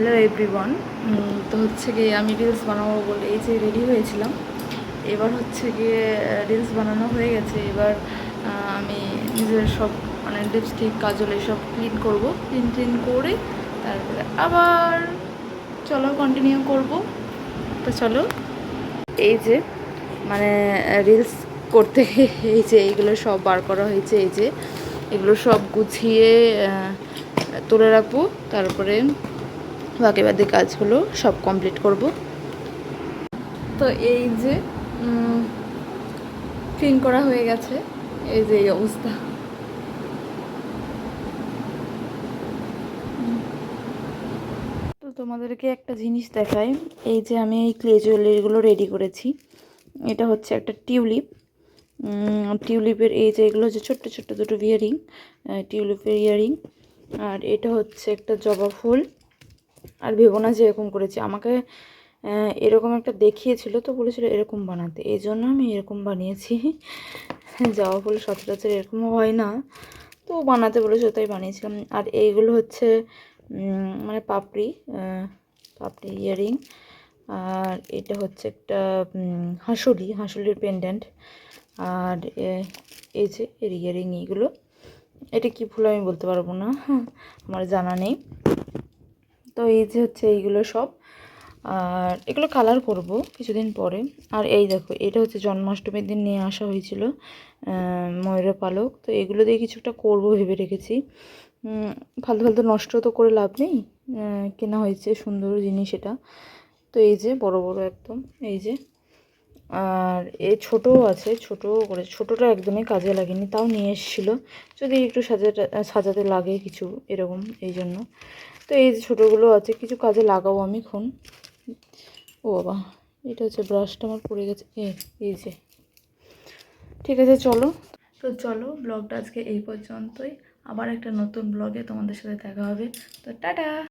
Hello everyone তো হচ্ছে গিয়ে আমি রিলস বানাবো বলে এই যে রেডি হয়েছিলাম। এবার হচ্ছে গিয়ে রিলস বানানো হয়ে গেছে। এবার আমি নিজের সব মানে লিপস্টিক কাজল এসব ক্লিন করব। ক্লিন ক্লিন করে তারপরে আবার চলো কন্টিনিউ করব। তো চলো, এই যে মানে রিলস করতে, এই যে, এইগুলো সব বার করা হয়েছে। এই যে, এগুলো সব গুছিয়ে তুলে রাখব। তারপরে বাকি বাকি কাজগুলো সব কমপ্লিট করব। তো এই যে ক্লিন করা হয়ে গেছে, এই যে এই অবস্থা। তো তোমাদেরকে একটা জিনিস দেখাই, এই যে আমি এই ক্লে জুয়েলারিগুলো রেডি করেছি। এটা হচ্ছে একটা টিউলিপ টিউলিপের এই যে এগুলো হচ্ছে ছোট্ট ছোট্ট দুটো ইয়ারিং টিউলিপের ইয়ারিং আর এটা হচ্ছে একটা জবা ফুল। আর ভেবো না যে এরকম করেছি। আমাকে এরকম একটা দেখিয়েছিল তো বলেছিল এরকম বানাতে। এই জন্য আমি এরকম বানিয়েছি। যাওয়া বলে সচরাচর এরকম হয় না। তো বানাতে বলেছিল তাই বানিয়েছিলাম। আর এইগুলো হচ্ছে মানে পাপড়ি পাপড়ি ইয়ারিং। আর এটা হচ্ছে একটা হাঁসুলি, হাঁসুলির পেন্ডেন্ট আর এই যে এর ইয়ারিং এইগুলো। এটা কি ফুল আমি বলতে পারব না আমার জানা নেই। তো এই যে হচ্ছে এইগুলো সব। আর এগুলো কালার করব কিছুদিন পরে। আর এই দেখো, এটা হচ্ছে জন্মাষ্টমীর দিন নিয়ে আসা হয়েছিল ময়ূর পালক। তো এগুলো দিয়ে কিছু একটা করব ভেবে রেখেছি। ফালতু ফালতু নষ্ট তো করে লাভ নেই কেনা হয়েছে সুন্দর জিনিস এটা। তো এই যে বড় বড় একদম, এই যে আর এ ছোটও আছে, ছোটও করে, ছোটোটা একদমই কাজে লাগেনি, তাও নিয়ে এসেছিল। যদি একটু সাজাটা সাজাতে লাগে কিছু এরকম, এই জন্য। তো এই যে ছোটোগুলো আছে, কিছু কাজে লাগাবো আমি এখন। ও বাবা, এটা হচ্ছে ব্রাশটা আমার পড়ে গেছে। এ, এই যে। ঠিক আছে, চলো। তো চলো ব্লগটা আজকে এই পর্যন্তই। আবার একটা নতুন ব্লগে তোমাদের সাথে দেখা হবে। তো টাটা!